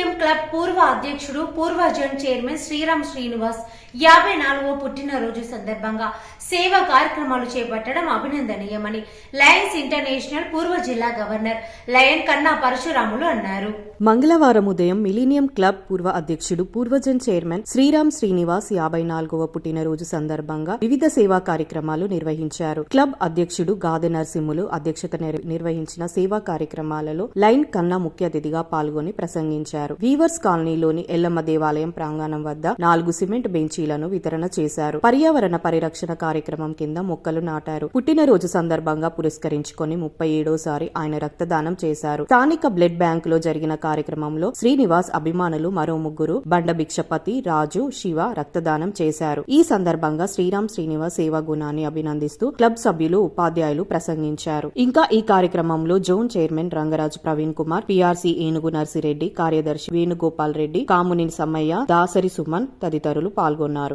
అధ్యక్షుడు పూర్వ zone chairman Sriram Srinivas యాభై నాలుగవ పుట్టినరోజు సందర్భంగా సేవా కార్యక్రమాలు చేపట్టడం అభినందనీయమని లయన్స్ ఇంటర్నేషనల్ పూర్వ జిల్లా గవర్నర్ లయన్ కన్నా పరశురాములు అన్నారు. మంగళవారం ఉదయం మిలీనియం క్లబ్ పూర్వ అధ్యక్షుడు పూర్వజన్ చైర్మన్ శ్రీరామ్ శ్రీనివాస్ యాభై నాలుగవ పుట్టినరోజు సందర్భంగా వివిధ సేవా కార్యక్రమాలు నిర్వహించారు. క్లబ్ అధ్యక్షుడు గాదె నరసింహులు అధ్యక్షత నిర్వహించిన సేవా కార్యక్రమాలలో లైన్ కన్నా ముఖ్య అతిథిగా పాల్గొని ప్రసంగించారు. వీవర్స్ కాలనీలోని ఎల్లమ్మ దేవాలయం ప్రాంగణం వద్ద నాలుగు సిమెంట్ బెంచీలను వితరణ చేశారు. పర్యావరణ పరిరక్షణ కార్యక్రమం కింద మొక్కలు నాటారు. పుట్టినరోజు సందర్భంగా పురస్కరించుకొని ముప్పై ఏడోసారి ఆయన రక్తదానం చేశారు. స్థానిక బ్లడ్ బ్యాంక్లో జరిగిన కార్యక్రమంలో శ్రీనివాస్ అభిమానులు మరో ముగ్గురు బండ భిక్షపతి రాజు శివ రక్తదానం చేశారు. ఈ సందర్భంగా శ్రీరామ్ శ్రీనివాస్ సేవా గుణాన్ని అభినందిస్తూ క్లబ్ సభ్యులు ఉపాధ్యాయులు ప్రసంగించారు. ఇంకా ఈ కార్యక్రమంలో zone chairman Rangaraju Praveen Kumar PRC Enugu Narsireddy కార్యదర్శి వేణుగోపాల్ రెడ్డి కాముని సమ్మయ్య దాసరి సుమన్ తదితరులు పాల్గొన్నారు.